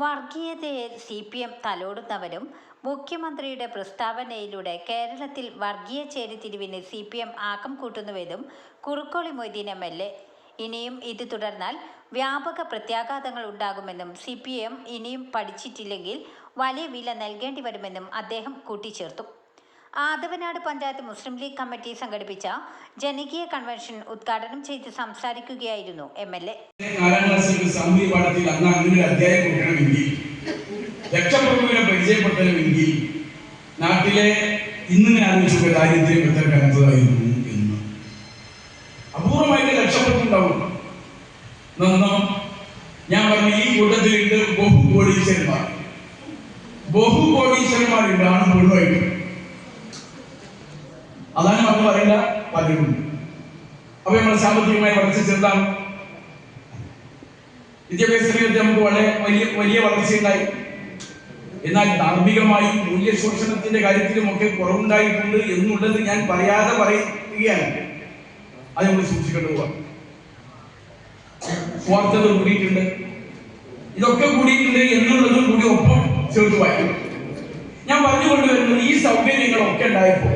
വർഗീയതയെ C P M തലോടുന്നവരും മുഖ്യമന്ത്രിയുടെ പ്രസ്താവനയിലൂടെ കേരളത്തിൽ വർഗീയ ചേരിതിരിവിന് സി പി എം ആക്കം കൂട്ടുന്നുവെന്നും Kurukkoli Moideen M L A. ഇനിയും ഇത് തുടർന്നാൽ വ്യാപക പ്രത്യാഘാതങ്ങൾ ഉണ്ടാകുമെന്നും സി പി എം ഇനിയും പഠിച്ചിട്ടില്ലെങ്കിൽ വലിയ വില നൽകേണ്ടി വരുമെന്നും അദ്ദേഹം കൂട്ടിച്ചേർത്തു. ആദവനാട് പഞ്ചായത്ത് മുസ്ലിം ലീഗ് കമ്മിറ്റി സംഘടിപ്പിച്ച ജനകീയ കൺവെൻഷൻ ഉദ്ഘാടനം ചെയ്ത് സംസാരിക്കുകയായിരുന്നു എം എൽ എ. പരിചയപ്പെടുത്തണമെങ്കിൽ നാട്ടിലെ ഇന്ന് ആലോചിച്ച ദാരിദ്ര്യം എത്ര കനത്തതായിരുന്നു എന്ന്. അപൂർവമായിട്ട് രക്ഷപ്പെട്ടുണ്ടാവും നന്നോ ഞാൻ പറഞ്ഞ ഈ കൂട്ടത്തിലുണ്ട് ബഹു കോടീശ്വരന്മാർ ബഹു കോടീശ്വരന്മാരുണ്ട് ആണ് പെണ്ണുമായിട്ട്. അതാണ് നമ്മൾ പറയില്ല പലരും അപ്പൊ നമ്മൾ സാമ്പത്തികമായി വളർച്ച ചെറുതാണ്. വിദ്യാഭ്യാസ രംഗത്ത് നമുക്ക് വളരെ വലിയ വലിയ വളർച്ചയുണ്ടായി എന്നാൽ ധാർമ്മികമായി മൂല്യ ശോഷണത്തിന്റെ കാര്യത്തിലും ഒക്കെ കുറവുണ്ടായിട്ടുണ്ട് എന്നുള്ളത് ഞാൻ പറയാതെ പറയുകയാണ്. അത് നമ്മൾ സൂക്ഷിക്കേണ്ടത് സ്വാർത്ഥത കൂടിയിട്ടുണ്ട്. ഇതൊക്കെ കൂടിയിട്ടുണ്ട് എന്നുള്ളതും കൂടി ഒപ്പം ചേർത്ത് വായിക്കും ഞാൻ പറഞ്ഞുകൊണ്ടുവരുന്നത് ഈ സൗകര്യങ്ങളൊക്കെ ഉണ്ടായപ്പോൾ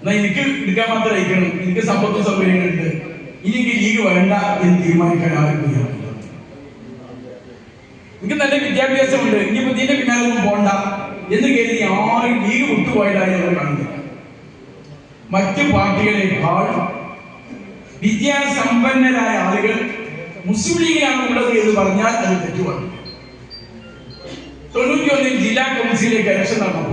എന്നാ എനിക്ക് എടുക്കാൻ മാത്രം അയക്കണം. എനിക്ക് സമ്പത്ത് സൗകര്യങ്ങളുണ്ട്. ഇനി എനിക്ക് ലീഗ് വേണ്ട എന്ന് തീരുമാനിക്കാൻ ആരും. എനിക്ക് നല്ല വിദ്യാഭ്യാസമുണ്ട്. ഇനിയിപ്പോ ഇതിന്റെ പിന്നാലെ ഒന്നും പോണ്ട എന്ന് കരുതി ആരും ലീഗ് വിട്ടുപോയതായി അവർ കാണുന്നില്ല മറ്റു പാർട്ടികളെക്കാൾ വിദ്യാസമ്പന്നരായ ആളുകൾ മുസ്ലിം ലീഗിലാണ് ഉള്ളത് എന്ന് പറഞ്ഞാൽ അത് തെറ്റുമാണ് തൊണ്ണൂറ്റി ഒന്നിൽ ജില്ലാ കൗൺസിലേക്ക് ഇലക്ഷൻ നടന്നു.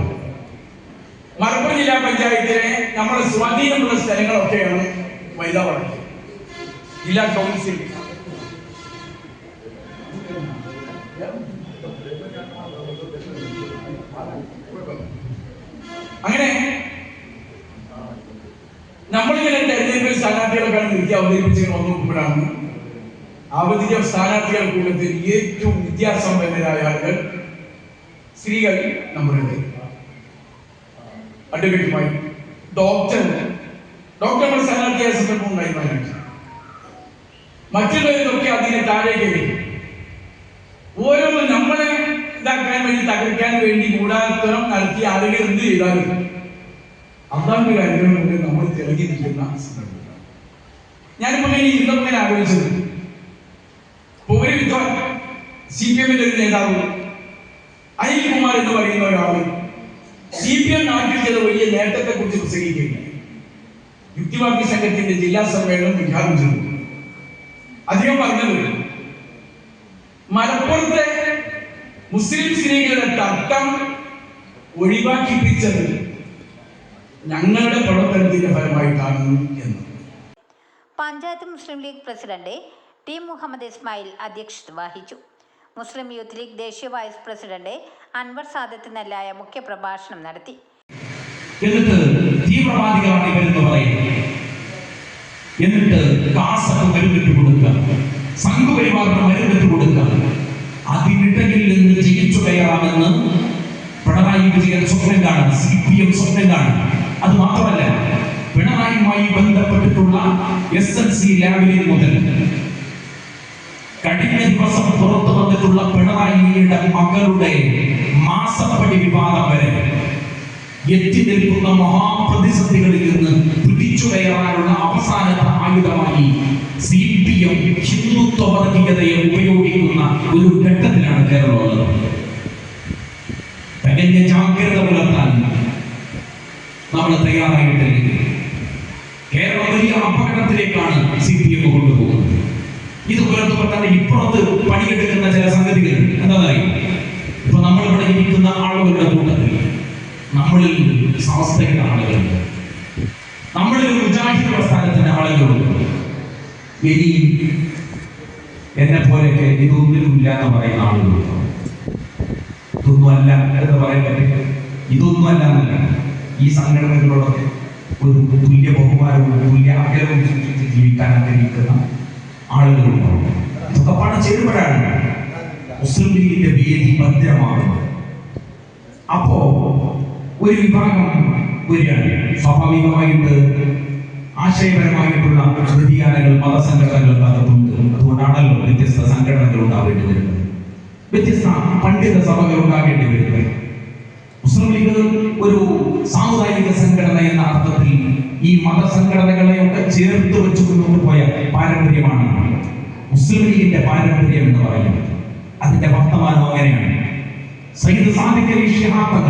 മലപ്പുറം ജില്ലാ പഞ്ചായത്തിലെ നമ്മുടെ സ്വാധീനമുള്ള സ്ഥലങ്ങളൊക്കെയാണ് വൈദാവളം. ജില്ലാ കൗൺസിൽ അങ്ങനെ നമ്മളിങ്ങനെ തെരഞ്ഞെടുപ്പിൽ സ്ഥാനാർത്ഥികളൊക്കെയാണ് നിർത്തി അവതരിപ്പിച്ച് വന്നു നോക്കുമ്പോഴാണ് അവധിക സ്ഥാനാർത്ഥികൾ കൂട്ടത്തിൽ ഏറ്റവും വിദ്യാസമ്പന്നരായ ആളുകൾ സ്ത്രീകൾ നമ്മുടെ അഡ്വക്കേറ്റുമായി. ഡോക്ടർ ഡോക്ടർമാർ സ്ഥാനാർത്ഥിയായ സന്ദർഭം മറ്റുള്ളവരൊക്കെ അതിനെ താഴേക്ക് ഓരോന്നും നമ്മളെ ഇതാക്കാൻ വേണ്ടി തകർക്കാൻ വേണ്ടി കൂടാത്തരം നടത്തിയ ആളുകൾ എന്ത് ചെയ്താലും കാര്യങ്ങൾ കൊണ്ട് നമ്മൾ തിളങ്ങി നിൽക്കുന്ന സന്ദർഭമാണ് ഞാനിപ്പോ ഇങ്ങനെ ഇരുന്നപ്പോ ഇങ്ങനെ ആലോചിച്ചത്. ഒരു സി പി എമ്മിന്റെ ഒരു നേതാവ് അനിൽകുമാർ എന്ന് പറയുന്ന ഒരാൾ സി പി എം നാട്ടിൽ ചില വലിയ നേട്ടത്തെ കുറിച്ച് പ്രസംഗിക്കുകയാണ്. യുക്തിവാദി സംഘത്തിന്റെ ജില്ലാ സമ്മേളനം ഉദ്ഘാടനം ചെയ്തു. അധികം പറഞ്ഞത് മലപ്പുറത്തെ മുസ്ലിം സ്ത്രീകളുടെ തട്ടം ഒഴിവാക്കിപ്പിച്ചത് ഞങ്ങളുടെ പ്രവർത്തനത്തിന്റെ ഫലമായിട്ടാണ് എന്ന്. പഞ്ചായത്ത് മുസ്ലിം ലീഗ് പ്രസിഡന്റ് ടി മുഹമ്മദ് ഇസ്മായിൽ അധ്യക്ഷത വഹിച്ചു. മുസ്ലിം യൂത്ത് ലീഗ് ദേശീയ വൈസ് പ്രസിഡന്റ് അൻവർ സാദത്ത് നെല്ലായ മുഖ്യപ്രഭാഷണം നടത്തി. തീവ്രവാദികളാണ് കൊടുക്കുക കൊടുക്കുക നിന്ന് ജയിച്ചു പിണറായി വിജയൻ സ്വപ്നം കാണും. സി പി എം സ്വപ്നം കാണും. അത് മാത്രമല്ല പിണറായിയുമായി ബന്ധപ്പെട്ടിട്ടുള്ള എസ് എൽ സി മുതൽ കഴിഞ്ഞ ദിവസം പുറത്തു വന്നിട്ടുള്ള പിണറായിയുടെ മകളുടെ മാസപ്പടി വിവാദം വരെ എത്തി നിൽക്കുന്ന മഹാപ്രതിസന്ധികളിൽ നിന്ന് പിടിച്ചുകയറാനുള്ള അവസാനത്തെ ആയുധമായി സി പി എം ഹിന്ദുത്വ വർഗീയതയെ ഉപയോഗിക്കുന്ന ഒരു ഘട്ടത്തിലാണ് കേരളം ഉള്ളത് തികഞ്ഞ ജാഗ്രത പുലർത്താൻ നമ്മൾ തയ്യാറായിട്ടില്ല? കേരളം വലിയ അപകടത്തിലേക്കാണ് സി പി എം കൊണ്ടുപോകുന്നത് ഇത് പുലർത്തുമ്പോൾ ഇപ്പുറത്ത് പണിയെടുക്കുന്ന ചില സംഗതികൾ എന്താണെന്നറിയും? ഇപ്പൊ നമ്മളിവിടെ ഇരിക്കുന്ന ആളുകളുടെ കൂട്ടത്തിൽ നമ്മളിൽ സമസ്തയുടെ ആളുകളുണ്ട്. നമ്മളിൽ മുജാഹിദ് പ്രസ്ഥാനത്തിന്റെ ആളുകളുണ്ട്. ഇനി എന്നെ പോലെയൊക്കെ ഇതൊന്നുമില്ല എന്ന് പറയുന്ന ആളുകളുണ്ട്. ഇതൊന്നുമല്ല എന്ന് പറയാൻ പറ്റില്ല. ഇതൊന്നുമല്ല എന്നല്ല ഈ സംഘടനകളോടൊക്കെ ഒരു തുല്യ ബഹുമാനവും തുല്യ സൂക്ഷിച്ച് ജീവിക്കാൻ ആഗ്രഹിക്കുന്ന ആളുകളുണ്ടാവും ചേരുമ്പോഴാണ് മുസ്ലിം ലീഗിന്റെ വേദി ഭദ്രമാകുന്നത് അപ്പോ ഒരു വിഭാഗം വരികയാണ്. സ്വാഭാവികമായിട്ട് ആശയപരമായിട്ടുള്ള വ്യതിയാനങ്ങൾ മതസംഘടനകൾ അകത്തുണ്ട് അതുകൊണ്ടാണല്ലോ വ്യത്യസ്ത സംഘടനകൾ ഉണ്ടാവേണ്ടി വരുന്നത്. വ്യത്യസ്ത പണ്ഡിത സഭകൾ ഉണ്ടാകേണ്ടി വരുന്നത്. മുസ്ലിം ലീഗ് ഒരു സാമുദായിക സംഘടന എന്ന അർത്ഥത്തിൽ ഈ മതസംഘടനകളെയൊക്കെ ചേർത്ത് വെച്ച് മുന്നോട്ട് പോയ പാരമ്പര്യമാണ്. മുസ്ലിം പാരമ്പര്യം എന്ന് പറയുന്നത് അതിന്റെ വർത്തമാനം അങ്ങനെയാണ്. സയ്യിദ് സാദിഖ് അലി ഷിഹാബ്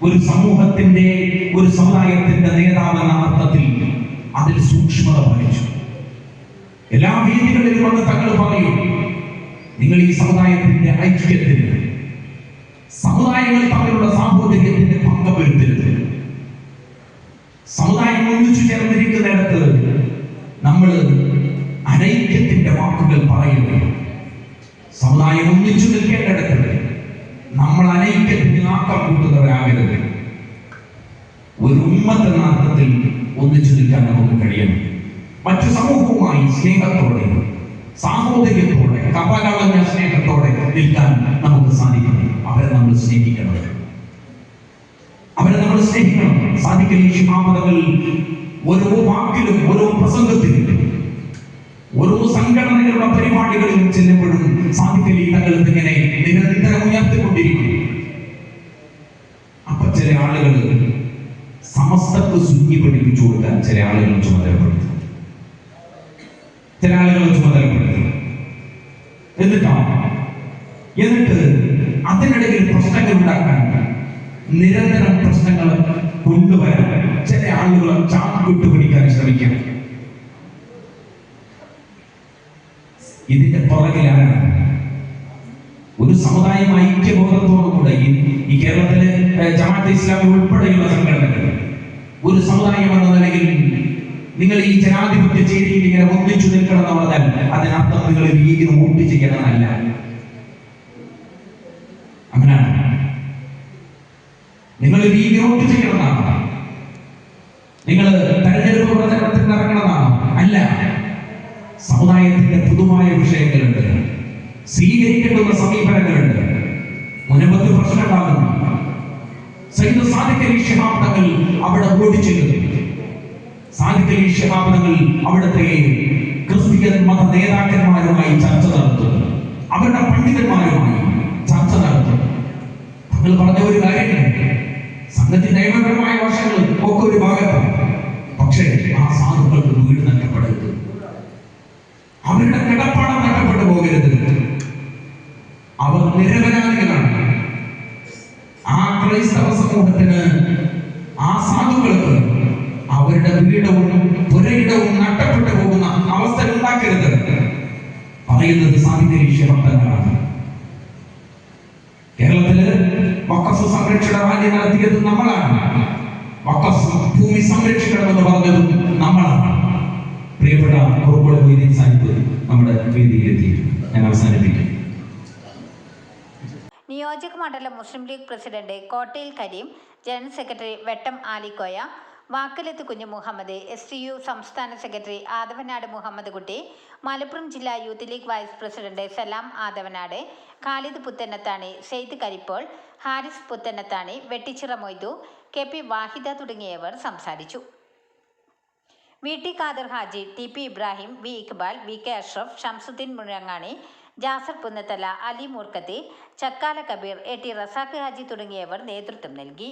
ഒരു സമൂഹത്തിന്റെ ഒരു സമുദായത്തിന്റെ നേതാവ് എന്ന അർത്ഥത്തിൽ അതിൽ സൂക്ഷ്മത പാലിച്ചു എല്ലാ വേദികളിലും വന്ന് തങ്ങൾ പറയും നിങ്ങൾ ഈ സമുദായത്തിന്റെ ഐക്യത്തിന് സമുദായങ്ങൾ തമ്മിലുള്ള സാഹോദര്യത്തിന്റെ പങ്കം വരുത്തരുത് സമുദായം ഒന്നിച്ചു ചേർന്നിരിക്കുന്നിടത്ത് നമ്മൾ അനൈക്യത്തിന്റെ വാക്കുകൾ പറയുന്നു സമുദായം ഒന്നിച്ചു നിൽക്കേണ്ടിടത്ത് നമ്മൾ അനൈക്യത്തിന് ആക്കം കൂട്ടുന്നവരാകരുത്. ഒരു ഉമ്മത്ത് എന്ന അർത്ഥത്തിൽ ഒന്നിച്ചു നിൽക്കാൻ നമുക്ക് കഴിയണം. മറ്റു സമൂഹവുമായി സ്നേഹത്തോടെ സാഹോദര്യത്തോടെ കപകളഞ്ഞ സ്നേഹത്തോടെ നിൽക്കാൻ നമുക്ക് സാധിക്കണം. അവരെ നമ്മൾ സ്നേഹിക്കണം. അവരെ നമ്മൾ സ്നേഹിക്കണം. സാധിക്കൽ ശിഹാമതകൾ ഓരോ വാക്കിലും ഓരോ പ്രസംഗത്തിലും ഓരോ സംഘടനകളുടെ പരിപാടികളിലും ചെല്ലുമ്പോഴും സാഹിത്യ തങ്ങൾ ഇങ്ങനെ നിരന്തരം ഉയർത്തിക്കൊണ്ടിരിക്കും അപ്പൊ ചില ആളുകൾ സമസ്തക്ക് സുന്നി പഠിപ്പിച്ചു കൊടുക്കാൻ ചില ആളുകൾ ചുമതലപ്പെടുത്തും ചില ആളുകൾ ചുമതലപ്പെടുത്തും എന്നിട്ടോ? എന്നിട്ട് അതിനിടയിൽ പ്രശ്നങ്ങൾ ഉണ്ടാക്കാൻ നിരന്തരം പ്രശ്നങ്ങൾ കൊണ്ടുവരാൻ ചില ആളുകൾ ചാക്ക് വിട്ടുപിടിക്കാൻ ശ്രമിക്കാം. ഇതിന്റെ പുറകിലാണ് ഒരു സമുദായം ഐക്യബോധത്തോടുകൂടെ ഈ കേരളത്തിലെ ജമാഅത്ത് ഇസ്ലാമി ഉൾപ്പെടെയുള്ള സംഘടനകൾ ഒരു സമുദായം എന്ന നിലയിൽ നിങ്ങൾ ഈ ജനാധിപത്യ ചേരിയിൽ ഇങ്ങനെ ഒന്നിച്ചു നിൽക്കണം എന്ന് പറഞ്ഞാൽ അതിനർത്ഥം നിങ്ങൾ ലീഗിന് വോട്ട് ചെയ്യണമെന്നല്ല അങ്ങനെയാണ്. നിങ്ങൾ ലീഗിന് വോട്ട് ചെയ്യണമെന്നാണ് നിങ്ങൾ തെരഞ്ഞെടുപ്പ് പ്രചരണത്തിന് നിറങ്ങണമെന്നാണ് അല്ല സമുദായത്തിന്റെ പൊതുവായ സ്വീകരിക്കേണ്ടുന്ന സമീപനങ്ങളുണ്ട്. മുനമ്പത്ത് പ്രശ്നങ്ങളാണ് സൈദ് സാദിഖ് അലി അവിടെ ഓടിച്ചെല്ലുന്നു സാദിഖ് അലി തങ്ങൾ അവിടുത്തെ ക്രിസ്ത്യൻ മത നേതാക്കന്മാരുമായി ചർച്ച നടത്തുന്നു അവരുടെ പണ്ഡിതന്മാരുമായി ചർച്ച നടത്തുന്നു തങ്ങൾ പറഞ്ഞ ഒരു കാര്യമുണ്ട് സംഘത്തിന്റെ നിയമപരമായ വശങ്ങൾ ഒക്കെ ഒരു ഭാഗത്താണ് പക്ഷേ ആ സാധുക്കൾക്ക് വീട് നഷ്ടപ്പെടരുത് അവരുടെ കിടപ്പാടം നഷ്ടപ്പെട്ടു പോകരുത്. അവർ നിരപരാധികളാണ്. ആ ക്രൈസ്തവ സമൂഹത്തിന് ആ സാധുക്കൾക്ക് അവരുടെ വീടവും പുരയിടവും നഷ്ടപ്പെട്ടു പോകുന്ന അവസ്ഥ ഉണ്ടാക്കരുത്. പറയുന്നത് സാഹിത്യ വിഷയഭക്തങ്ങളാണ് കേരളത്തിൽ വക്കഫ് സംരക്ഷണ റാലി നടത്തിയത് നമ്മളാണ്. വക്കഫ് ഭൂമി സംരക്ഷിക്കണമെന്ന് പറഞ്ഞതും നമ്മളാണ്. പ്രിയപ്പെട്ട കുറുക്കോട് മൊയ്തീൻ സാഹിബ് നമ്മുടെ വേദിയിലെത്തി. ഞാൻ അവസാനിപ്പിക്കും. നിയോജക മണ്ഡലം Muslim League president Kottayil Kareem general secretary Vettam Alikoya Vakkalath Kunju Muhammad S T U സംസ്ഥാന സെക്രട്ടറി ആദവനാട് മുഹമ്മദ് കുട്ടി മലപ്പുറം ജില്ലാ Youth League vice president Salam Athavanad Khalid Puthanathani Saeed Karippol Haris Puthanathani Vettichira Moidu K P Vahida തുടങ്ങിയവർ സംസാരിച്ചു. V T Khader Haji T P Ibrahim V Iqbal V K Ashraf Shamsuddin മുഴങ്ങാണി Jasar Punnathala Ali Moorkathi Chakkala Kabeer A T Razak Haji തുടങ്ങിയവർ നേതൃത്വം നൽകി.